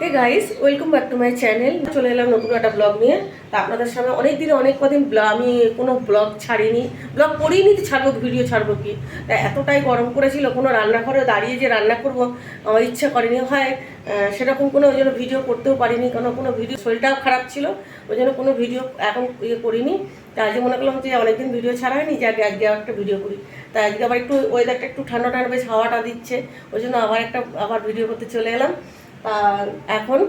Hey guys welcome back to my channel চলে এলাম নতুন একটা ব্লগ নিয়ে। তা আপনাদের সামনে অনেক দিন অনেক কদিন আমি কোনো ব্লগ ছাড়িনি। ব্লগ করিনি তো ছাড়বো ভিডিও ছাড়বো কি? তা এতটাই গরম করেছিল কোনো রান্নাঘরে দাঁড়িয়ে যে রান্না করব, আমার ইচ্ছা করেনি। হয় সেরকম কোনো ওই জন্য ভিডিও করতেও পারিনি কারণ কোনো ভিডিও শরীরটাও খারাপ ছিল, ওই জন্য কোনো ভিডিও এখন ইয়ে করিনি। তা আজকে মনে করলাম যে অনেকদিন ভিডিও ছাড়া হয়নি যে আগে আজকে একটা ভিডিও করি। তা আজকে আবার একটু ওয়েদারটা একটু ঠান্ডা ঠান্ডা বেশ হাওয়াটা দিচ্ছে, ওই জন্য আবার একটা, আবার ভিডিও করতে চলে এলাম। তা এখন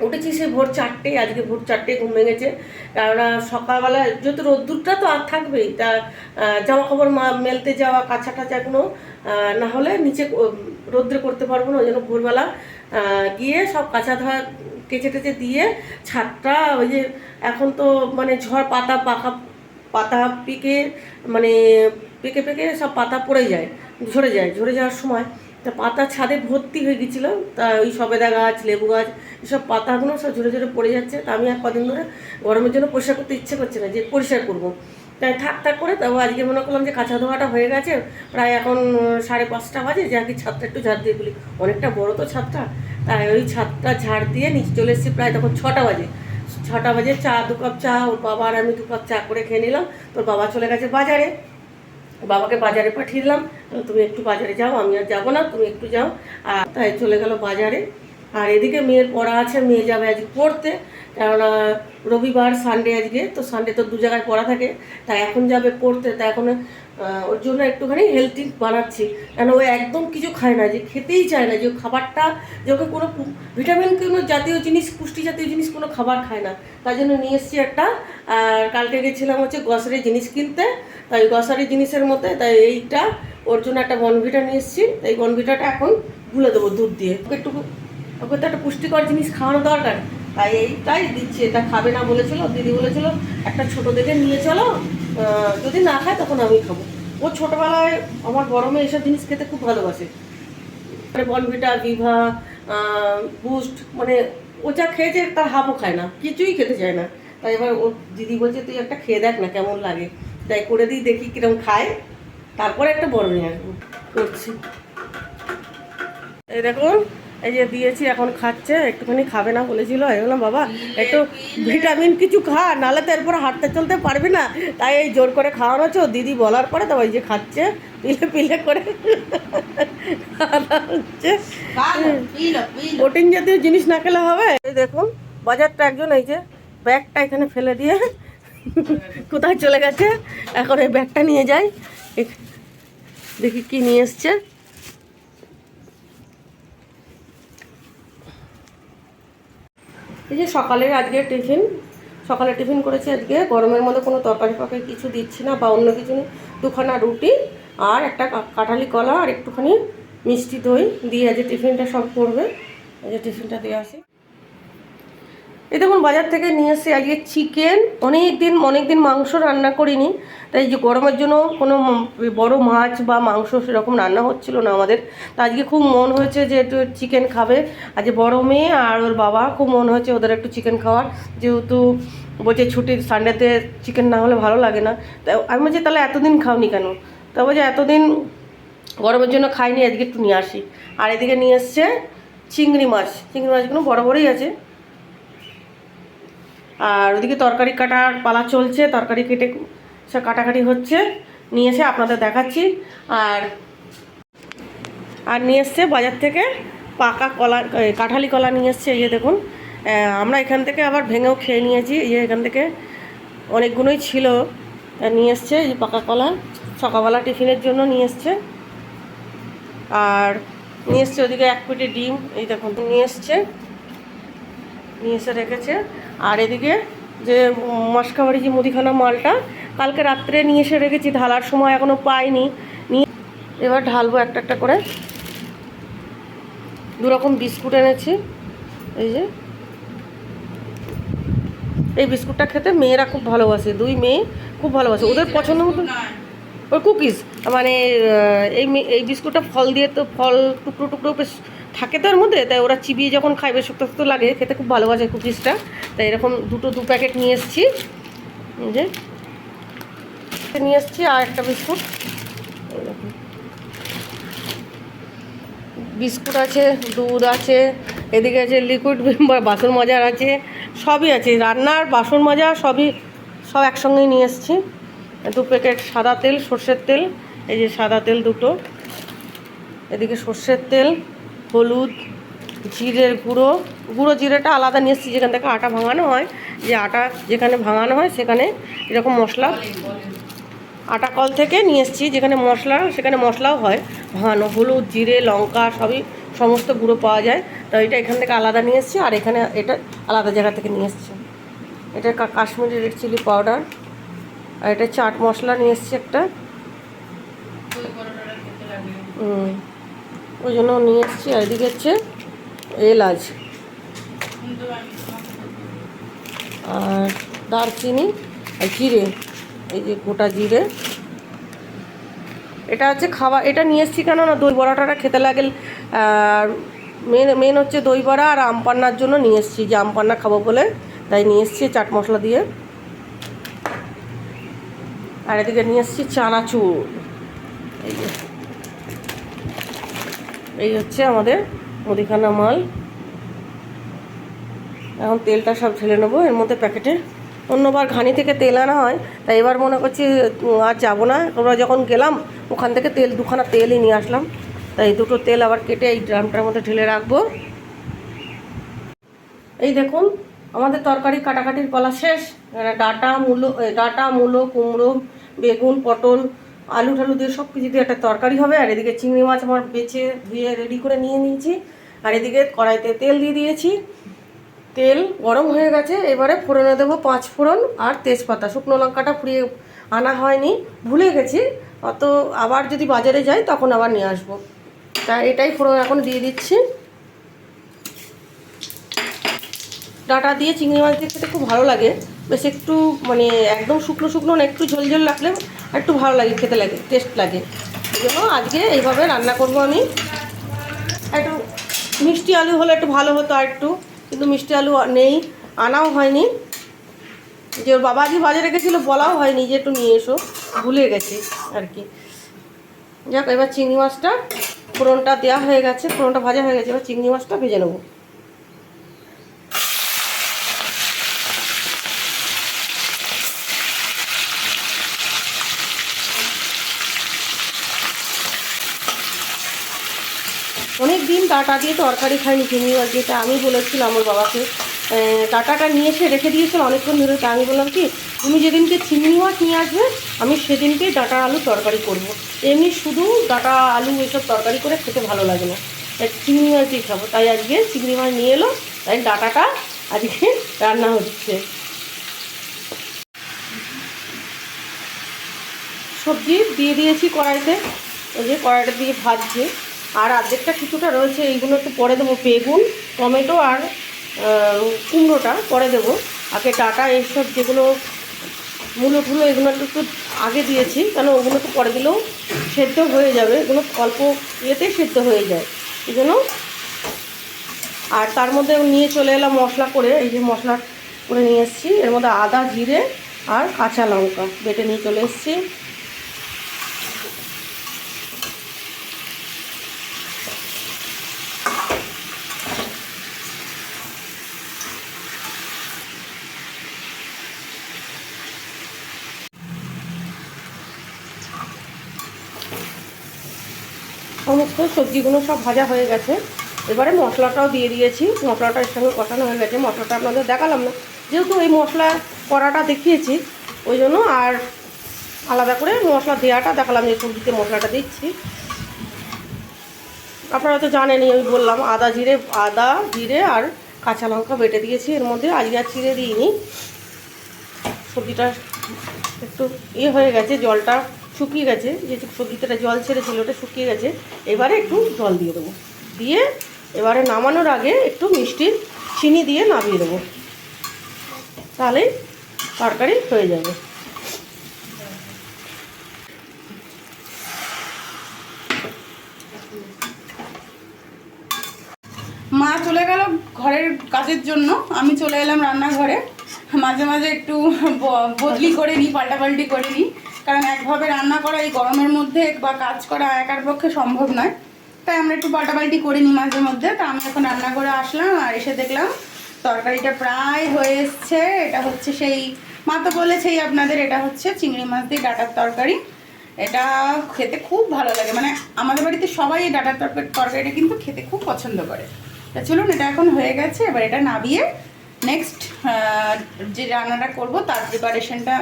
উঠেছি সে ভোর চারটে আজকে ভোর চারটে ঘুম ভেঙেছে। কেননা সকালবেলা যেহেতু রোদ্দুরটা তো আর থাকবেই তা জামা কাপড় মা- মেলতে যাওয়া কাছা কোনো আহ, না হলে নিচে রোদ্রে করতে পারব না ওই জন্য ভোরবেলা গিয়ে সব কাঁচা ধোয়া কেচে টেচে দিয়ে ছাদটা ওই যে এখন তো মানে ঝড় পাতা পাকা পাতা পেকে মানে পেকে পেকে সব পাতা পড়ে যায় ঝরে যায় ঝরে যাওয়ার সময়। তা পাতা ছাদে ভর্তি হয়ে গেছিল, তা ওই সবেদা গাছ, লেবু গাছ, এসব পাতাগুলো সব ঝরে ঝরে পড়ে যাচ্ছে। তা আমি আর কদিন ধরে গরমের জন্য পরিষ্কার করতে ইচ্ছে করছে না, যে পরিষ্কার করব। তাই থাক থাক করে, তাও আজকে মনে করলাম যে কাঁচা ধোয়াটা হয়ে গেছে, প্রায় এখন সাড়ে পাঁচটা বাজে, যে কি ছাদটা একটু ঝাড় দিয়ে বলি। অনেকটা বড় তো ছাদটা, তাই ওই ছাদটা ঝাড় দিয়ে নিচে চলে এসেছি প্রায় তখন ছটা বাজে। ছটা বাজে চা, দু কাপ চা, ওর বাবা আর আমি দু কাপ চা করে খেয়ে নিলাম। তোর বাবা চলে গেছে বাজারে, বাবাকে বাজারে পাঠিয়ে দিলাম। তুমি একটু বাজারে যাও, আমি আর যাব না, তুমি একটু যাও। আর তাই চলে গেল বাজারে। আর এদিকে মেয়ের পড়া আছে, মেয়ে যাবে আজ পড়তে। কেননা রবিবার সানডে আজকে, তো সানডে তো দু জায়গায় পড়া থাকে। তাই এখন যাবে পড়তে। তাই এখন ওর জন্য একটুখানি হেলথি বানাচ্ছি। কেন ও একদম কিছু খায় না, যে খেতেই চায় না, যে খাবারটা, যে ওকে কোনো ভিটামিন কোনো জাতীয় জিনিস, পুষ্টি জাতীয় জিনিস কোনো খাবার খায় না। তাই জন্য নিয়ে এসেছি একটা, আর কালকে গেছিলাম হচ্ছে গ্রসারি জিনিস কিনতে। তাই গ্রসারি জিনিসের মধ্যে, তাই এইটা, ওর জন্য একটা বনভিটা নিয়ে এসেছি। তাই বনভিটাটা এখন গুলে দেবো দুধ দিয়ে। ওকে একটু ওকে তো একটা পুষ্টিকর জিনিস খাওয়ানো দরকার। তাই এইটাই দিচ্ছি। এটা খাবে না বলেছিল, দিদি বলেছিল, একটা ছোট দেখে নিয়ে চলো। যদি না খায় তখন আমি খাব। ও ছোটোবেলায় আমার গরমে এসব জিনিস খেতে খুব ভালোবাসে। মানে বনভিটা বিভা বুস্ট মানে ও যা খেয়েছে তার হাফও খায় না, কিছুই খেতে চায় না। তাই এবার ও দিদি বলছে, তুই একটা খেয়ে দেখ না কেমন লাগে। তাই করে দিই, দেখি কিরম খায়। তারপরে একটা বড় নিয়ে আসব, করছি। এই দেখুন এই যে দিয়েছি এখন খাচ্ছে একটুখানি খাবে না বলেছিল। এই বললাম বাবা একটু ভিটামিন কিছু খা নাহলে তো এরপর হাঁটতে চলতে পারবি না। তাই এই জোর করে খাওয়ানো হচ্ছে। দিদি বলার পরে তো ওই যে খাচ্ছে পিলে পিলে করে। হচ্ছে। প্রোটিন জাতীয় জিনিস না খেলে হবে। এই দেখুন বাজারটা একজন এই যে ব্যাগটা এখানে ফেলে দিয়ে কোথায় চলে গেছে এখন এই ব্যাগটা নিয়ে যাই। দেখি কি নিয়ে এসছে। এই যে সকালের আজকে টিফিন সকালে টিফিন করেছি আজকে। গরমের মধ্যে কোনো তরকারি ফরকারি কিছু দিচ্ছি না বা অন্য কিছু দুখানা রুটি আর একটা কাঁঠালি কলা আর একটুখানি মিষ্টি দই দিয়ে আজকে টিফিনটা সব করবে। এই যে টিফিনটা দিয়ে আসি এই দেখুন, বাজার থেকে নিয়ে এসে আজকে চিকেন অনেক দিন অনেক দিন মাংস রান্না করিনি। তাই যে গরমের জন্য কোনো বড় মাছ বা মাংস সেরকম রান্না হচ্ছিল না আমাদের। তা আজকে খুব মন হয়েছে যে একটু চিকেন খাবে। আজকে বড় মেয়ে আর ওর বাবা, খুব মন হয়েছে ওদের একটু চিকেন খাওয়ার। যেহেতু বলছে ছুটির সানডেতে চিকেন না হলে ভালো লাগে না। তাই আমি বলছি, তাহলে এতদিন খাওনি কেন? তা বলছে, এতদিন গরমের জন্য খাইনি, আজকে একটু নিয়ে আসি। আর এদিকে নিয়ে এসছে চিংড়ি মাছ। চিংড়ি মাছগুলো বড় বড়ই আছে। আর ওদিকে তরকারি কাটার পালা চলছে, তরকারি কেটে সব কাটাকাটি হচ্ছে। নিয়ে এসে আপনাদের দেখাচ্ছি। আর আর নিয়ে এসছে বাজার থেকে পাকা কলা কাঁঠালি কলা নিয়ে এসছে, এই যে দেখুন। আমরা এখান থেকে আবার ভেঙেও খেয়ে নিয়েছি। এই যে এখান থেকে অনেকগুলোই ছিল নিয়ে এসছে এই পাকা কলা। সকালবেলা টিফিনের জন্য নিয়ে এসছে। আর নিয়ে এসছে ওদিকে এক পেটি ডিম, এই দেখুন, নিয়ে এসছে। নিয়ে এসে রেখেছে। আর এদিকে যে মশকাবাড়ি যে মুদিখানা মালটা কালকে রাত্রে নিয়ে এসে রেখেছি ঢালার সময় এখনও পাইনি। নিয়ে এবার ঢালবো একটা একটা করে। দু রকম বিস্কুট এনেছি। এই যে। এই বিস্কুটটা খেতে মেয়েরা খুব ভালোবাসে দুই মেয়ে খুব ভালোবাসে। ওদের পছন্দ মতো ওই কুকিজ মানে এই এই বিস্কুটটা ফল দিয়ে তো ফল টুকরো টুকরো বেশ থাকে তো এর মধ্যে, তাই ওরা চিবিয়ে যখন খায় বেশ শক্ত শক্ত লাগে, খেতে খুব ভালোবাসে কুকিজটা। তাই এরকম দুটো দু প্যাকেট নিয়ে এসেছি। যে, নিয়ে এসেছি আর একটা বিস্কুট। বিস্কুট আছে, দুধ আছে, এদিকে আছে লিকুইড বাসন মাজার আছে, সবই আছে। রান্নার বাসন মাজা সবই, সব একসঙ্গেই নিয়ে এসেছি। দু প্যাকেট সাদা তেল, সর্ষের তেল, এই যে সাদা তেল দুটো। এদিকে সর্ষের তেল হলুদ, জিরের গুঁড়ো। গুঁড়ো, জিরেটা আলাদা নিয়ে এসেছি, যেখান থেকে আটা ভাঙানো হয়। যে আটা যেখানে ভাঙানো হয়, সেখানে এরকম মশলা। আটা কল থেকে নিয়ে এসেছি, যেখানে মশলা, সেখানে মশলাও হয়। ভাঙানো হলুদ, জিরে, লঙ্কা, সবই সমস্ত গুঁড়ো পাওয়া যায়। তো এটা এখান থেকে আলাদা নিয়ে এসেছি, আর এখানে এটা আলাদা জায়গা থেকে নিয়ে এসেছি। এটা কাশ্মীরি রেড চিলি পাউডার। আর এটা চাট মশলা নিয়ে এসেছি একটা। হুম। ওই জন্য নিয়ে এসেছি, আর এদিকে হচ্ছে এলাচ আর দারচিনি আর জিরে, এই যে গোটা জিরে। এটা হচ্ছে খাওয়া, এটা নিয়ে এসেছি কেন না, দই বড়াটা খেতে লাগে মেন মেন হচ্ছে দই বড়া আর আম পান্নার জন্য নিয়ে এসেছি, যে আম পান্না খাব বলে। তাই নিয়ে এসেছি চাট মশলা দিয়ে। আর এদিকে নিয়ে এসেছি চানাচুর। এই যে। এই হচ্ছে আমাদের মুদিখানা মাল। এখন তেলটা সব ঢেলে নেব, এর মধ্যে প্যাকেটে। অন্যবার ঘানি থেকে তেল আনা হয়, তাই এবার মনে করছি আর যাব না। আমরা যখন গেলাম, ওখান থেকে তেল, দুখানা তেলই নিয়ে আসলাম। তাই দুটো তেল আবার কেটে এই ড্রামটার মধ্যে ঢেলে রাখব। এই দেখুন, আমাদের তরকারি কাটাকাটির কলা শেষ। ডাটা, মূলো ডাটা, মূলো, কুমড়ো, বেগুন, পটল আলু টালু দিয়ে সব কিছু দিয়ে একটা তরকারি হবে, আর এদিকে চিংড়ি মাছ আমার বেছে ধুয়ে রেডি করে নিয়ে নিয়েছি। আর এদিকে কড়াইতে তেল দিয়ে দিয়েছি। তেল গরম হয়ে গেছে, এবারে ফোড়নে দেবো পাঁচ ফোড়ন আর তেজপাতা। শুকনো লঙ্কাটা ফুরিয়ে আনা হয়নি, ভুলে গেছি। অত আবার যদি বাজারে যাই তখন আবার নিয়ে আসব। তা এটাই ফোড়ন এখন দিয়ে দিচ্ছি। ডাটা দিয়ে চিংড়ি মাছ দিয়ে খেতে খুব ভালো লাগে। বেশ একটু মানে একদম শুকনো শুকনো না, একটু ঝোল ঝোল রাখলে একটু ভালো লাগে, খেতে লাগে টেস্ট লাগে। জন্য আজকে এইভাবে রান্না করব আমি। একটু মিষ্টি আলু হলে একটু ভালো হতো আর একটু, কিন্তু মিষ্টি আলু নেই, আনাও হয়নি। যে ওর বাবা আজকে বাজারে গেছিল, বলাও হয়নি যে একটু নিয়ে এসো, ভুলে গেছি আর কি। যাক, এবার চিংড়ি মাছটা ফোড়নটা দেওয়া হয়ে গেছে, ফোড়নটা ভাজা হয়ে গেছে, এবার চিংড়ি মাছটা ভেজে নেব অনেক দিন ডাটা দিয়ে তরকারি খাইনি চিংড়ি মাছ তা আমি বলেছিলাম আমার বাবাকে। ডাটাটা নিয়ে এসে রেখে দিয়েছিল অনেকক্ষণ ধরে, তা আমি বললাম কি, তুমি যেদিনকে চিংড়ি মাছ নিয়ে আসবে, আমি সেদিনকে ডাটা আলু তরকারি করব। এমনি শুধু ডাটা আলু এসব তরকারি করে খেতে ভালো লাগে না। চিংড়ি মাছ দিয়ে খাব। তাই আজকে চিংড়ি মাছ নিয়ে এলো, তাই ডাটাটা আজকে রান্না হচ্ছে। সবজি দিয়ে দিয়েছি কড়াইতে ওই যে কড়াইটা দিয়ে ভাজছে। আর অর্ধেকটা কিছুটা রয়েছে, এইগুলো একটু পরে দেবো, বেগুন, টমেটো আর কুমড়োটা পরে দেবো। আগে ডাটা এইসব যেগুলো মূলো টুলো এগুলো একটু আগে দিয়েছি কেন ওগুলো তো পরে দিলেও সেদ্ধ হয়ে যাবে। এগুলো অল্প ইয়েতেই সেদ্ধ হয়ে যায়। এই জন্য আর তার মধ্যে নিয়ে চলে এলাম মশলা করে, এই যে মশলা করে নিয়ে এসেছি। এর মধ্যে আদা, জিরে আর কাঁচা লঙ্কা বেটে নিয়ে চলে এসেছি সমস্ত সবজিগুলো সব ভাজা হয়ে গেছে। এবারে মশলাটাও দিয়ে দিয়েছি। মশলাটা এর সঙ্গে কষানো হয়ে গেছে। মশলাটা আপনাদের দেখালাম না। যেহেতু এই মশলা করাটা দেখিয়েছি, ওই জন্য আর আলাদা করে মশলা দেওয়াটা দেখালাম যে সবজিতে মশলাটা দিচ্ছি। আপনারা তো জানেনই, আমি বললাম আদা জিরে আদা জিরে আর কাঁচা লঙ্কা বেটে দিয়েছি। এর মধ্যে আজকে আর চিড়ে দিইনি। সবজিটা একটু ইয়ে হয়ে গেছে, জলটা শুকিয়ে গেছে, যে সবজিটা জল ছেড়েছিল ওটা শুকিয়ে গেছে, এবারে একটু জল দিয়ে দেবো। দিয়ে এবারে নামানোর আগে একটু মিষ্টির চিনি দিয়ে নামিয়ে দেবো। তাহলে তরকারি হয়ে যাবে। মা চলে গেল ঘরের কাজের জন্য, আমি চলে এলাম রান্নাঘরে। মাঝে মাঝে একটু বদলি করে নিই পাল্টাপাল্টি করে নিই কারণ একভাবে রান্না করা এই গরমের মধ্যে বা কাজ করা একার পক্ষে সম্ভব নয়। তাই আমরা একটু পাল্টাপাল্টি করে নিই মাঝে মধ্যে। তা আমি এখন রান্না করে আসলাম আর এসে দেখলাম তরকারিটা প্রায় হয়ে এসছে। এটা হচ্ছে সেই, মা তো বলেছেই আপনাদের এটা হচ্ছে চিংড়ি মাছ দিয়ে ডাটার তরকারি। এটা খেতে খুব ভালো লাগে। মানে আমাদের বাড়িতে সবাই এই ডাটার তরকারি তরকারিটা কিন্তু খেতে খুব পছন্দ করে। তা চলুন, এটা এখন হয়ে গেছে। এবার এটা নাবিয়ে নেক্সট যে রান্নাটা করব, তার প্রিপারেশনটা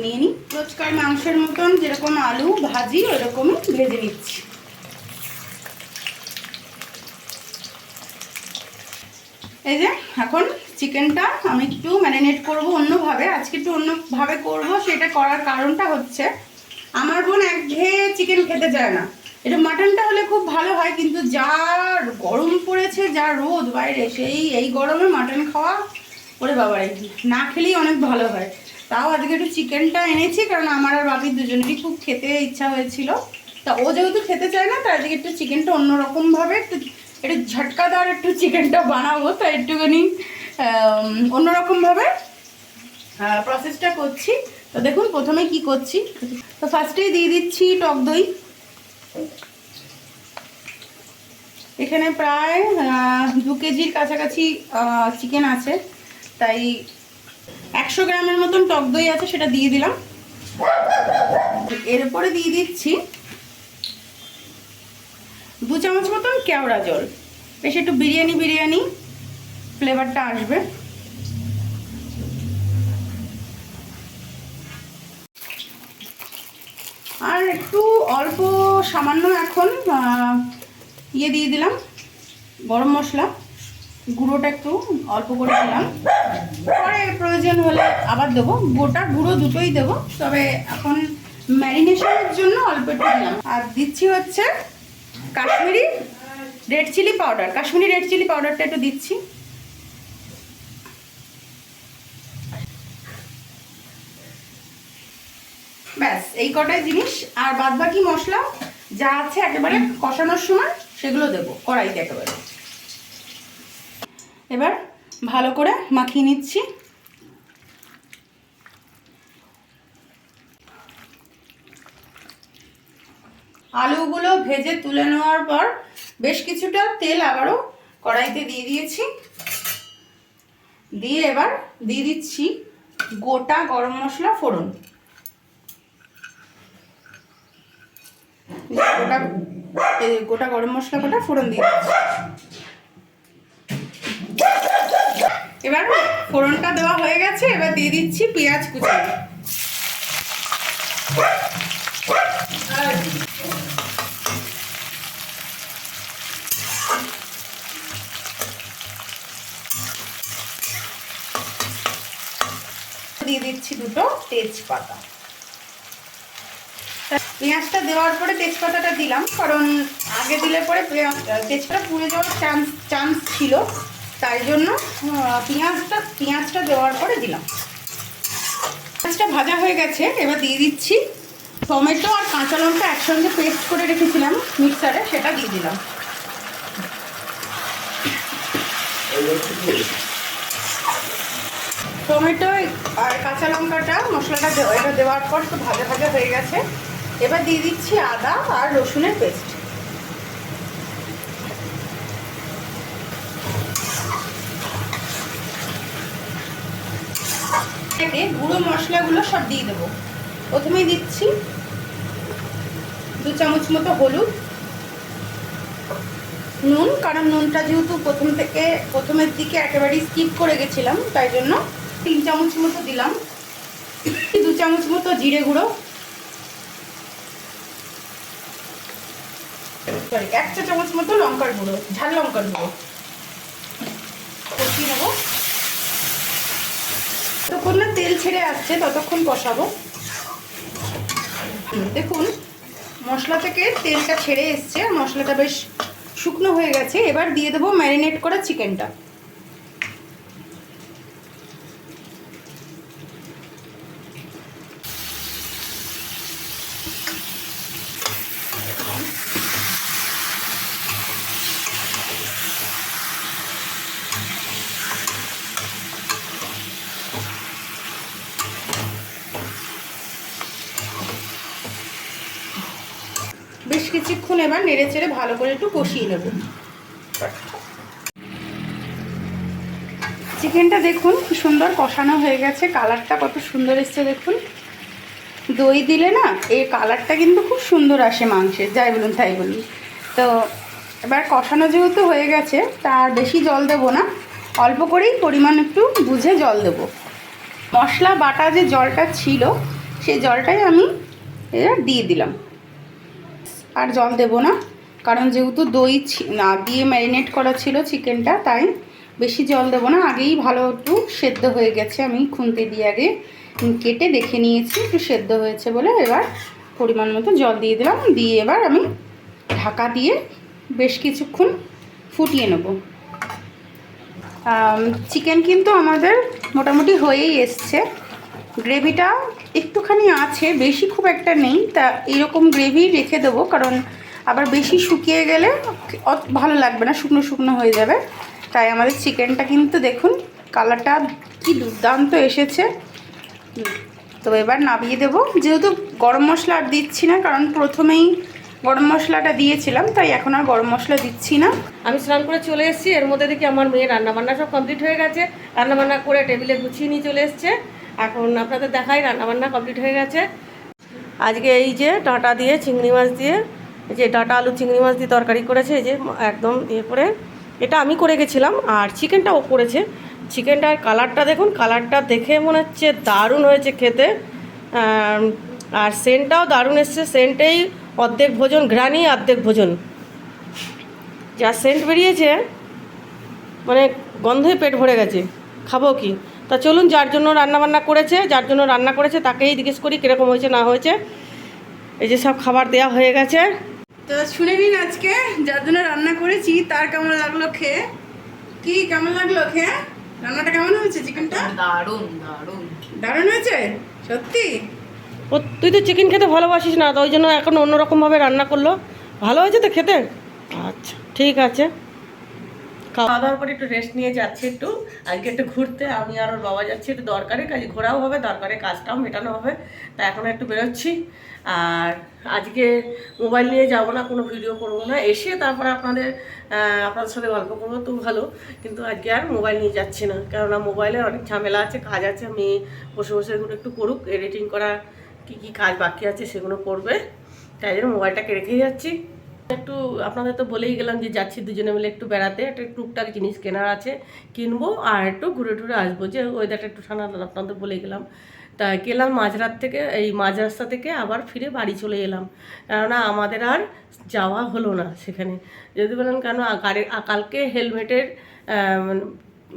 নিয়ে নিই। রোজকার মাংসের মতন যেরকম আলু, ভাজি ওরকমই ভেজে নিচ্ছি। এই যে, এখন চিকেনটা আমি একটু ম্যারিনেট করব অন্যভাবে। আজকে একটু অন্যভাবে করব, সেটা করার কারণটা হচ্ছে, আমার বোন একঘেয়ে চিকেন খেতে চায় না। এটা মাটনটা হলে খুব ভালো হয়, কিন্তু যা গরম পড়েছে যা রোদ, বাইরে সেই এই গরমে মাটন খাওয়া, ওরে বাবারে, না খেলেই অনেক ভালো হয়। তাও আজকে একটু চিকেনটা এনেছি, কারণ আমার আর বাবির দুজনেরই খুব খেতে ইচ্ছা হয়েছিল। তা ও যেহেতু খেতে চায় না, তাই আজকে একটু চিকেনটা অন্যরকমভাবে একটু একটু ঝটকাদার একটু চিকেনটা বানাবো তাই একটুখানি অন্যরকমভাবে প্রসেসটা করছি। তো দেখুন প্রথমে কি করছি। তো ফার্স্টেই দিয়ে দিচ্ছি টক দই। এখানে প্রায় দু কেজির কাছাকাছি চিকেন আছে। তাই একশো গ্রামের মতন টক দই আছে, সেটা দিয়ে দিলাম। এরপরে দিয়ে দিচ্ছি দু চামচ মতন কেওড়া জল। বেশ একটু বিরিয়ানি বিরিয়ানি ফ্লেভারটা আসবে। আর একটু অল্প সামান্য এখন ইয়ে দিয়ে দিলাম, গরম মশলা। গুঁড়োটা একটু অল্প করে দিলাম। পরে প্রয়োজন হলে আবার দেবো। গোটা গুঁড়ো দুটোই দেবো। তবে এখন ম্যারিনেশনের জন্য অল্প একটু দিলাম। আর দিচ্ছি হচ্ছে Kashmiri red chilli powder. Kashmiri red chilli পাউডারটা একটু দিচ্ছি। ব্যাস, এই কটাই জিনিস। আর বাদ বাকি মশলা যা আছে একেবারে কষানোর সময় সেগুলো দেবো, কড়াইতে একেবারে। এবার ভালো করে মাখিয়ে নিচ্ছি। আলুগুলো ভেজে তুলে নেওয়ার পর বেশ কিছুটা তেল আবারও কড়াইতে দিয়ে দিয়েছি। দিয়ে এবার দিয়ে দিচ্ছি গোটা গরম মশলা ফোড়ন। গোটা গোটা গরম মশলা গোটা ফোড়ন দিয়ে দিচ্ছি এবার ফোড়নটা দেওয়া হয়ে গেছে, এবার দিয়ে দিচ্ছি পেঁয়াজ কুচি। দিয়ে দিচ্ছি দুটো তেজপাতা। পেঁয়াজটা দেওয়ার পরে তেজপাতাটা দিলাম, কারণ আগে দিলে পরে তেজপাতা পুড়ে যাওয়ার চান্স চান্স ছিল। তাই জন্য পেঁয়াজটা পেঁয়াজটা দেওয়ার পরে দিলাম। পেঁয়াজটা ভাজা হয়ে গেছে, এবার দিয়ে দিচ্ছি টমেটো আর কাঁচা লঙ্কা একসঙ্গে পেস্ট করে রেখেছিলাম মিক্সারে, সেটা দিয়ে দিলাম। টমেটো আর কাঁচা লঙ্কাটা, মশলাটা এটা দেওয়ার পর তো ভাজা ভাজা হয়ে গেছে। এবার দিয়ে দিচ্ছি আদা আর রসুনের পেস্ট। এতে গুঁড়ো মশলাগুলো সব দিয়ে দেবো। প্রথমেই দিচ্ছি দু চামচ মতো হলুদ, নুন, কারণ নুনটা যেহেতু প্রথম থেকে, প্রথমের দিকে একেবারেই স্কিপ করে গেছিলাম, তাই জন্য তিন চামচ মতো দিলাম। দু চামচ মতো জিরে গুঁড়ো। সরি এক চা চামচ মতো লঙ্কার গুঁড়ো, ঝাল লঙ্কার গুঁড়ো। কষিয়ে নেব। যতক্ষণ না তেল ছেড়ে আসছে, ততক্ষণ কষাবো। দেখুন, মশলা থেকে তেলটা ছেড়ে এসছে মশলাটা বেশ শুকনো হয়ে গেছে। এবার দিয়ে দেবো ম্যারিনেট করা চিকেনটা বেশ কিছুক্ষণ এবার নেড়ে চেড়ে ভালো করে একটু কষিয়ে নেব। চিকেনটা দেখুন, কি সুন্দর কষানো হয়ে গেছে, কালারটা কত সুন্দর এসছে দেখুন। দই দিলে না, এই কালারটা কিন্তু খুব সুন্দর আসে মাংসের, যাই বলুন তাই বলুন। তো এবার কষানো যেহেতু হয়ে গেছে তার বেশি জল দেবো না, অল্প করেই পরিমাণ একটু বুঝে জল দেবো। মশলা বাটা যে জলটা ছিল সেই জলটাই আমি দিয়ে দিলাম। আর জল দেবো না। কারণ যেহেতু দই না, দিয়ে ম্যারিনেট করা ছিল চিকেনটা তাই বেশি জল দেবো না। আগেই ভালো একটু সেদ্ধ হয়ে গেছে। আমি খুন্তি দিয়ে আগে কেটে দেখে নিয়েছি, একটু সেদ্ধ হয়েছে বলে এবার পরিমাণ মতো জল দিয়ে দিলাম। দিয়ে এবার আমি ঢাকা দিয়ে বেশ কিছুক্ষণ ফুটিয়ে নেব। চিকেন কিন্তু আমাদের মোটামুটি হয়েই এসছে। গ্রেভিটা একটুখানি আছে, বেশি খুব একটা নেই, তা এরকম গ্রেভি রেখে দেবো, কারণ আবার বেশি শুকিয়ে গেলে অত ভালো লাগবে না, শুকনো শুকনো হয়ে যাবে। তাই আমাদের চিকেনটা কিন্তু দেখুন, কালারটা কি দুর্দান্ত এসেছে। তো এবার নামিয়ে দেবো। যেহেতু গরম মশলা আর দিচ্ছি না, কারণ প্রথমেই গরম মশলাটা দিয়েছিলাম, তাই এখন আর গরম মশলা দিচ্ছি না। আমি স্নান করে চলে এসেছি, এর মধ্যে দেখি আমার মেয়ে রান্নাবান্না সব কমপ্লিট হয়ে গেছে। রান্নাবান্না করে টেবিলে গুছিয়ে নিয়ে চলে এসছে। এখন আপনাদের দেখাই, রান্নাবান্না কমপ্লিট হয়ে গেছে। আজকে এই যে ডাঁটা দিয়ে চিংড়ি মাছ দিয়ে যে ডাঁটা আলু চিংড়ি মাছ দিয়ে তরকারি করেছে, এই যে একদম ইয়ে করে। এটা আমি করে গেছিলাম, আর চিকেনটা ও করেছে। চিকেনটার কালারটা দেখুন, কালারটা দেখে মনে হচ্ছে দারুণ হয়েছে খেতে। আর সেন্টটাও দারুণ এসছে, সেন্টেই অর্ধেক ভোজন, ঘ্রাণই অর্ধেক ভোজন। যা সেন্ট বেরিয়েছে মানে গন্ধে পেট ভরে গেছে। খাব কি? তা চলুন যার জন্য রান্নাবান্না করেছে যার জন্য রান্না করেছে তাকেই জিজ্ঞেস করি কীরকম হয়েছে না হয়েছে। এই যে সব খাবার দেওয়া হয়ে গেছে। তো শুনে নিন আজকে যার জন্য রান্না করেছি তার কেমন লাগল খেয়ে? কি কেমন লাগল খেয়ে? রান্নাটা কেমন হয়েছে চিকেনটা? দারুণ দারুণ। দারুণ হয়েছে? সত্যি? ও তুই তো চিকেন খেতে ভালোবাসিস না তো ওই জন্য এখন অন্যরকমভাবে রান্না করল। ভালো হয়েছে তো খেতে? আচ্ছা ঠিক আছে। খাওয়া দাওয়ার পরে একটু রেস্ট নিয়ে যাচ্ছি একটু আজকে একটু ঘুরতে। আমি আর ওর বাবা যাচ্ছি একটু দরকারে কাজে, ঘোরাও হবে, দরকারে কাজটাও মেটানো হবে। তা এখন একটু বেরোচ্ছি। আর আজকে মোবাইল নিয়ে যাব না, কোনো ভিডিও করব না। এসে তারপরে আপনাদের আপনাদের সাথে গল্প করব, তো ভালো। কিন্তু আজকে আর মোবাইল নিয়ে যাচ্ছি না। কেননা মোবাইলে অনেক ঝামেলা আছে, কাজ আছে। আমি বসে বসে এগুলো একটু করুক। এডিটিং করা কী কী কাজ বাকি আছে সেগুলো করবে। তাই জন্য মোবাইলটাকে রেখেই যাচ্ছি। একটু আপনাদের তো বলেই গেলাম যে যাচ্ছি দুজনে মিলে একটু বেড়াতে, একটা টুকটাক জিনিস কেনার আছে, কিনবো আর একটু ঘুরে টুরে আসব। যে ওয়েদারটা একটু ঠান্ডা আপনাদের বলে গেলাম। তা গেলাম মাঝরাত থেকে, এই মাঝ রাস্তা থেকে আবার ফিরে বাড়ি চলে এলাম। কেননা আমাদের আর যাওয়া হলো না সেখানে। যদি বলেন কেন কালকে হেলমেটের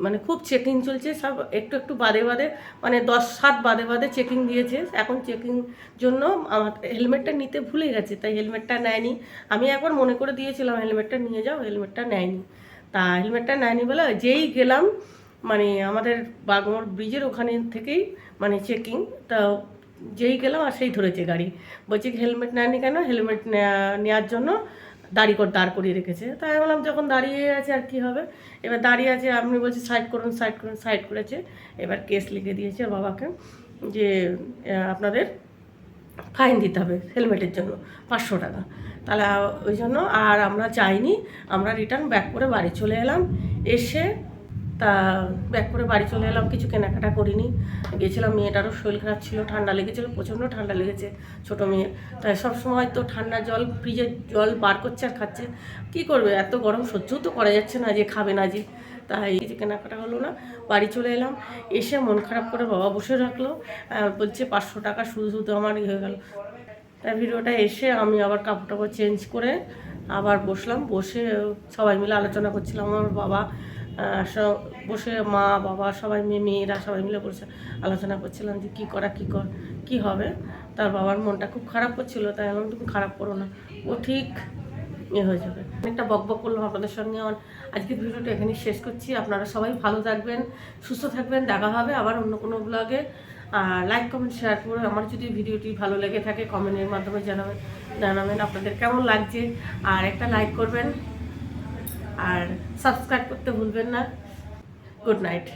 মানে খুব চেকিং চলছে, সব একটু একটু বাদে বাদে মানে দশ সাত বাদে বাদে চেকিং দিয়েছে। এখন চেকিং জন্য আমার হেলমেটটা নিতে ভুলে গেছে, তাই হেলমেটটা নেয়নি। আমি একবার মনে করে দিয়েছিলাম হেলমেটটা নিয়ে যাও হেলমেটটা নেয়নি। তা হেলমেটটা নেয়নি বলে যেই গেলাম মানে আমাদের বাগমোড় ব্রিজের ওখানে থেকেই মানে চেকিং তা যেই গেলাম আর সেই ধরেছে গাড়ি। বলছি হেলমেট নেয়নি কেন? হেলমেট নেওয়ার জন্য দাঁড়ি করে দাঁড় করিয়ে রেখেছে। তাই আমি বললাম, যখন দাঁড়িয়ে আছে আর কি হবে? এবার দাঁড়িয়ে আছে আপনি বলছি, সাইড করুন সাইড করুন, সাইড করেছে। এবার কেস লিখে দিয়েছে বাবাকে যে আপনাদের ফাইন দিতে হবে হেলমেটের জন্য, পাঁচশো টাকা। তাহলে ওই জন্য আর আমরা চাইনি, আমরা রিটার্ন ব্যাক করে বাড়ি চলে এলাম। এসে তা ব্যাক করে বাড়ি চলে এলাম, কিছু কেনাকাটা করিনি। গেছিলাম, মেয়েটারও শরীর খারাপ ছিল, ঠান্ডা লেগেছিলো, প্রচণ্ড ঠান্ডা লেগেছে ছোটো মেয়ে তাই সব সময় তো ঠান্ডা জল ফ্রিজের জল বার করছে আর খাচ্ছে। কী করবে, এত গরম সহ্যও তো করা যাচ্ছে না যে খাবে না যে। তাই কিছু কেনাকাটা হলো না, বাড়ি চলে এলাম। এসে মন খারাপ করে বাবা বসে রাখল বলছে, পাঁচশো টাকা শুধু শুধু আমার ইয়ে হয়ে গেল। তাই ভিডিওটা এসে আমি আবার কাপড় টাপড় চেঞ্জ করে আবার বসলাম। বসে সবাই মিলে আলোচনা করছিলাম, আমার বাবা সব বসে মা, বাবা সবাই মেয়ে, মেয়েরা সবাই মিলে বসে আলোচনা করছিলাম যে কী করা, কী কর, কী হবে। তার বাবার মনটা খুব খারাপ করছিল, তাই আমি তুমি খারাপ করো না, ও ঠিক ইয়ে হয়ে যাবে। অনেকটা বক বক করলাম আপনাদের সঙ্গে। আজকের ভিডিওটা এখানে শেষ করছি। আপনারা সবাই ভালো থাকবেন, সুস্থ থাকবেন। দেখা হবে আবার অন্য কোনো ব্লগে আর লাইক কমেন্ট শেয়ার করে আমার যদি ভিডিওটি ভালো লেগে থাকে কমেন্টের মাধ্যমে জানাবেন জানাবেন আপনাদের কেমন লাগছে। আর একটা লাইক করবেন। আর সাবস্ক্রাইব করতে ভুলবেন না। Good night.